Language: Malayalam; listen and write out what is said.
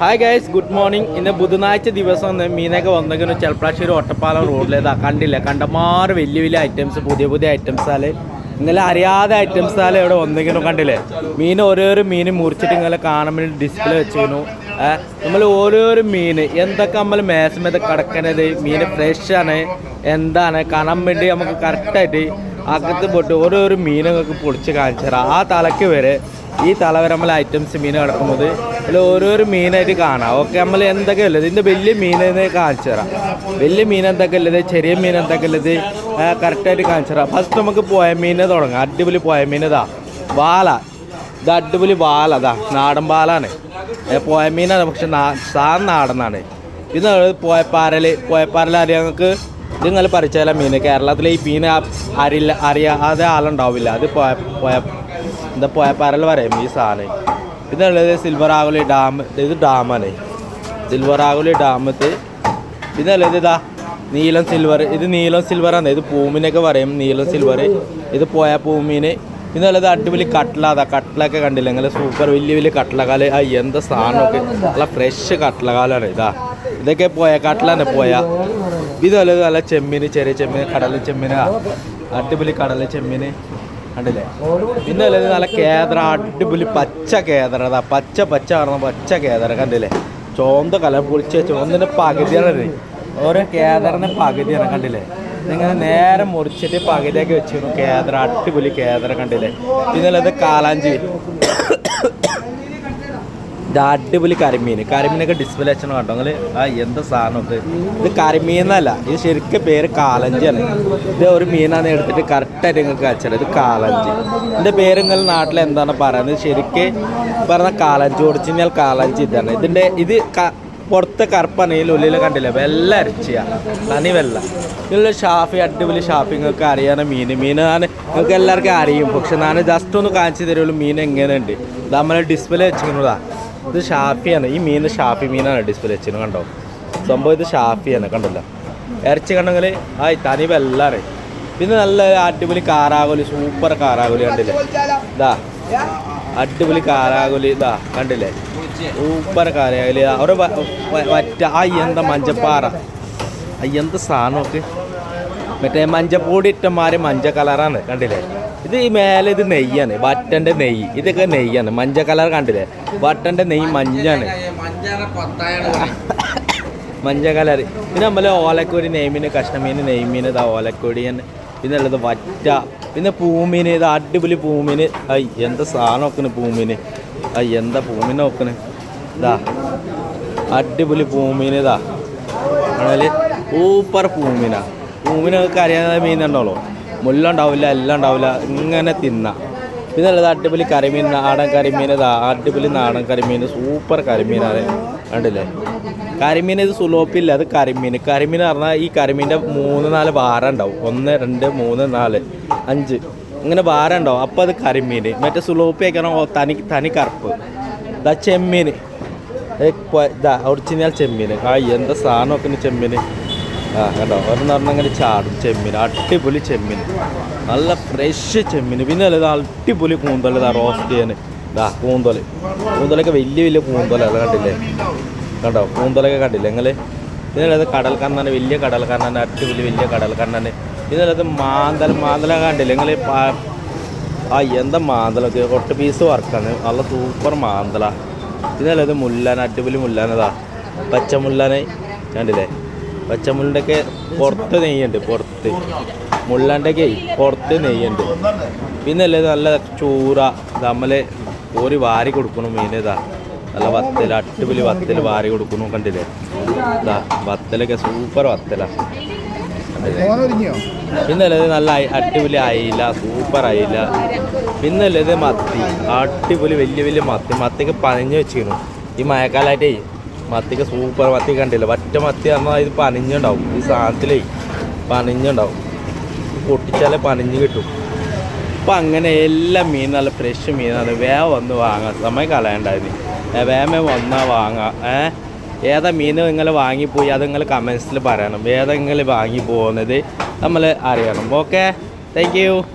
ഹായ് ഗൈസ് ഗുഡ് മോർണിംഗ് ഇന്ന് ബുധനാഴ്ച ദിവസം ഒന്ന് മീനൊക്കെ വന്നെങ്കിലും ചെൽപ്രാശ്ശേരി ഒട്ടപ്പാലം റോഡിലേതാ. കണ്ടില്ല? കണ്ടമാറ് വലിയ വലിയ ഐറ്റംസ് പുതിയ പുതിയ ഐറ്റംസ് ആൽ ഇന്നലെ അറിയാതെ ഐറ്റംസ് ആൽ ഇവിടെ വന്നെങ്കിലും കണ്ടില്ലേ? മീൻ ഓരോരോ മീൻ മുറിച്ചിട്ട് ഇങ്ങനെ വേണ്ടി ഡിസ്പ്ലേ വെച്ചിരുന്നു നമ്മൾ ഓരോരോ മീൻ. എന്തൊക്കെ നമ്മൾ മേശമേത് കിടക്കണത്? മീൻ ഫ്രഷ് ആണ്. എന്താണ്? കാണാൻ വേണ്ടി നമുക്ക് കറക്റ്റായിട്ട് അകത്ത് പോയിട്ട് ഓരോരോ മീനുകൾക്ക് പൊളിച്ച് കാണിച്ചു തരാം. ആ തലക്ക് വരെ ഈ തല വരെ നമ്മൾ ഐറ്റംസ് മീൻ കിടക്കുന്നത്. അതിൽ ഓരോരോ മീനായിട്ട് കാണാം. ഓക്കെ നമ്മൾ എന്തൊക്കെ ഉള്ളത് ഇതിന്റെ വലിയ മീനെന്ന് കാണിച്ചു തരാം. വലിയ മീൻ എന്തൊക്കെ ഉള്ളത് ചെറിയ മീൻ എന്തൊക്കെ ഉള്ളത് കറക്റ്റായിട്ട് കാണിച്ചു തരാം. ഫസ്റ്റ് നമുക്ക് പോയ മീനെ തുടങ്ങാം. അടിപൊളി പോയ മീൻ ഇതാ. വാല. ഇത് അടിപൊളി വാല അതാ നാടൻ വാലാണ്. പോയ മീനാണ്. പക്ഷെ സാ നാടനാണ് ഇത് പോയപ്പാരൽ പോയപ്പാരൽ അറിയാം ഞങ്ങൾക്ക് ഇത് നിങ്ങൾ പരിചയമുള്ള മീൻ. കേരളത്തിലെ ഈ മീൻ അറിയില്ല അറിയാതെ ആളുണ്ടാവില്ല. അത് പോയ പോയ എന്താ പോയപ്പാരൽ പറയും ഈ സാധനം. ഇതുള്ളത് സിൽവർ ആകുലി ഡാം ഇത് ഡാമാണ് സിൽവർ ആകുലി ഡാമത്ത് ഇതുള്ളത് ഇതാ. നീലം സിൽവർ ഇത് നീലം ആണ്. ഇത് പൂമിനൊക്കെ പറയും നീലം സിൽവർ ഇത് പോയ പൂമീന് ഇതുള്ളത് അടിപൊളി കട്ട്ല. അതാ കട്ട്ലൊക്കെ കണ്ടില്ല? നിങ്ങൾ സൂപ്പർ വലിയ വലിയ കട്ട്ലകാൽ ആ എന്താ സാധനമൊക്കെ? നല്ല ഫ്രഷ് കട്ട്ലകാലാണ് ഇതാ. ഇതൊക്കെ പോയ കട്ട്ലാണ് പോയ. ഇതുള്ളത് നല്ല ചെമ്മീന് ചെറിയ ചെമ്മീൻ കടല ചെമ്മീൻ അടിപൊളി കടല ചെമ്മീന്. കണ്ടില്ലേ? പിന്നെ അല്ലെങ്കിൽ നല്ല കേദറ അടിപൊളി പച്ച കേദറ പച്ച പച്ച പറഞ്ഞ പച്ച കേദറ കണ്ടില്ലേ? ചോന്ത കല പൊളിച്ച് ചോന്തിന്റെ പകുതിയാണ് ഓരോ കേദറിന്റെ പകുതിയാണ് കണ്ടില്ലേ? നിങ്ങൾ നേരെ മുറിച്ചിട്ട് പകുതിയൊക്കെ വെച്ചിരുന്നു കേദറ അടിപൊളി കേദറ കണ്ടില്ലേ? പിന്നെ അല്ലാതെ കാലാഞ്ചി അടിപൊളി കരിമീൻ കരിമീനൊക്കെ ഡിസ്പ്ലേ അച്ഛനും കണ്ടോ? നിങ്ങൾ ആ എന്താ സാധനമൊക്കെ ഇത് കരിമീൻ എന്നല്ല ഇത് ശരിക്കും പേര് കാലഞ്ചിയാണ് ഇത് ഒരു മീനാണ് എടുത്തിട്ട് കറക്റ്റായിട്ട് നിങ്ങൾക്ക് കഴിച്ചത് ഇത് കാലഞ്ചി ഇതിന്റെ പേര് നിങ്ങൾ നാട്ടിൽ എന്താണ് പറയുന്നത്? ശരിക്കും പറഞ്ഞ കാലഞ്ചി ഒറിജിനൽ കാലഞ്ചി ഇതാണ്. ഇതിന്റെ ഇത് പുറത്ത് പുറത്തെ കറുപ്പാണെങ്കിൽ ഉള്ളിൽ കണ്ടില്ല? വെള്ള അരച്ചിയാണ് തനി വെള്ള. ഇതിലുള്ള ഷാഫി അടിപൊളി ഷാഫി നിങ്ങൾക്ക് അറിയാണ് മീൻ മീൻ ഞാൻ നിങ്ങൾക്ക് എല്ലാവർക്കും അറിയും. പക്ഷെ ഞാൻ ജസ്റ്റ് ഒന്ന് കാണിച്ചു തരുള്ളൂ മീൻ എങ്ങനെയുണ്ട്. നമ്മൾ ഡിസ്പ്ലേ വെച്ചിരുന്നതാ ഇത് ഷാഫിയാണ്. ഈ മീൻ ഷാഫി മീനാണ് ഡിസ്പ്ലേ വെച്ചിരുന്നത് കണ്ടോ? സംഭവം ഇത് ഷാഫിയാണ് കണ്ടല്ലോ. ഇറച്ചി കണ്ടെങ്കിൽ ആ തനി വെള്ളാറ് പിന്നെ നല്ല അടിപൊളി കാറാകുലി സൂപ്പർ കാറാകുലി കണ്ടില്ലേ? ഇതാ. അടിപൊളി കാറാകുലി ഇതാ കണ്ടില്ലേ? സൂപ്പർ കാറാകുലി അവിടെ മറ്റ ആ എന്താ മഞ്ചപ്പാറ? എന്ത് സാധനമൊക്കെ മറ്റേ മഞ്ചപ്പൂടി ഇട്ടന്മാർ മഞ്ച കളറാണ് കണ്ടില്ലേ? ഇത് ഈ മേലെ ഇത് നെയ്യാണ് വട്ടന്റെ നെയ്യ്. ഇതൊക്കെ നെയ്യാണ് മഞ്ഞ കളർ കണ്ടില്ലേ? വട്ടന്റെ നെയ്യ് മഞ്ഞാണ്. മഞ്ഞ കളർ. പിന്നെ നമ്മൾ ഓലക്കോടി നെയ്മീൻ കഷ്ണമീൻ നെയ്മീൻ ഇതാ ഓലക്കൊടി പിന്നെ ഉള്ളത് വറ്റ. പിന്നെ പൂമീൻ ഇത് അടിപൊളി പൂമീൻ ഐ എന്താ സാധനം നോക്കണ് പൂമീൻ ഐ എന്താ പൂമീൻ നോക്കണ് ഇതാ അടിപൊളി പൂമീൻ ഇതാ. ആണല്ലേ? സൂപ്പർ പൂമീനാ. പൂമീനൊക്കെ അറിയാതെ മീനുണ്ടല്ലോ മുല്ല ഉണ്ടാവില്ല എല്ലാം ഉണ്ടാവില്ല ഇങ്ങനെ തിന്ന. പിന്നെ ഉള്ളത് അടിപൊളി കരിമീൻ നാടൻ കരിമീൻ ഇതാ അടിപൊളി നാടൻ കരിമീൻ സൂപ്പർ കരിമീനാണ് കണ്ടില്ലേ? കരിമീൻ ഇത് സുലോപ്പില്ല അത് കരിമീൻ. കരിമീൻ എന്ന് പറഞ്ഞാൽ ഈ കരിമീന്റെ മൂന്ന് നാല് വാര ഉണ്ടാവും ഒന്ന് രണ്ട് മൂന്ന് നാല് അഞ്ച്. ഇങ്ങനെ വാര ഉണ്ടാവും അപ്പോൾ അത് കരിമീൻ. മറ്റേ സുലോപ്പി ആക്കണം തനി തനി കറുപ്പ്. ഇതാ ചെമ്മീൻ. ഇതാ ഒറിജിനൽ ചെമ്മീൻ. ആ എന്താ സാധനമൊക്കെ ചെമ്മീൻ? ആ കണ്ടോ? ഒരെന്ന് പറഞ്ഞാൽ ഇങ്ങനെ ചാടും ചെമ്മീൻ അടിപൊളി ചെമ്മീൻ. നല്ല ഫ്രഷ് ചെമ്മീൻ. പിന്നെ അല്ല അടിപൊളി കൂന്തൽ ഇതാ റോസ്റ്റ് ചെയ്യാൻ ഇതാ കൂന്തൽ. കൂന്തലൊക്കെ വലിയ വലിയ കൂന്തലാണ് കണ്ടില്ലേ? കണ്ടോ? കൂന്തലൊക്കെ കണ്ടില്ലേ നിങ്ങൾ ഇതിനത് കടൽ കണ്ണാണ് വലിയ കടൽ കണ്ണാണ് അടിപൊളി വലിയ കടൽ കണ്ണാണ് ഇതിനകത്ത് മാന്തൽ മാന്തല കണ്ടില്ലേ നിങ്ങൾ ആ എന്താ മാന്തലൊക്കെ ഒട്ട് പീസ് വർക്കാണ് നല്ല സൂപ്പർ മാന്തല. ഇതല്ല ഇത് മുല്ലാൻ അടിപൊളി മുല്ലാനതാ പച്ചമുല്ലാനെ കണ്ടില്ലേ? പച്ചമുള്ളിന്റെ ഒക്കെ പുറത്ത് നെയ്യുണ്ട് പുറത്ത്. മുള്ളാണ്ടൊക്കെ പുറത്ത് നെയ്യുണ്ട്. പിന്നെ അല്ലേ നല്ല ചൂറ നമ്മളെ ഒരു വാരി കൊടുക്കണം മീൻ ഇതാ. നല്ല വത്തൽ അടിപൊളി വത്തൽ വാരി കൊടുക്കണം കണ്ടില്ലേ? ഇതാ വത്തലൊക്കെ സൂപ്പർ വത്തല. പിന്നല്ലേ നല്ല അടിപൊളി അയില സൂപ്പർ അയില. പിന്നെ അല്ലേ മത്തി അടിപൊളി വലിയ വലിയ മത്തി. മത്തിയൊക്കെ പനഞ്ഞു വെച്ചിരുന്നു. ഈ മഴക്കാലമായിട്ടേ മത്തിക്ക് സൂപ്പർ മത്തി കണ്ടില്ല? ഒറ്റ മത്തി പറഞ്ഞാൽ ഇത് പനിഞ്ഞുണ്ടാവും. ഈ സാധനത്തിലേ പനിഞ്ഞുണ്ടാവും. പൊട്ടിച്ചാലേ പനിഞ്ഞ് കിട്ടും. അപ്പം അങ്ങനെ എല്ലാ മീനും നല്ല ഫ്രഷ് മീനാണ്. വേഗം വന്ന് വാങ്ങാം. സമയം കളയണ്ടായിരുന്നു. വേഗം വന്നാൽ വാങ്ങാം. ഏഹ് ഏതാ മീൻ നിങ്ങൾ വാങ്ങിപ്പോയി അത് നിങ്ങൾ കമൻസിൽ പറയണം. ഏതാ വാങ്ങി പോകുന്നത്? നമ്മൾ അറിയണം. Okay thank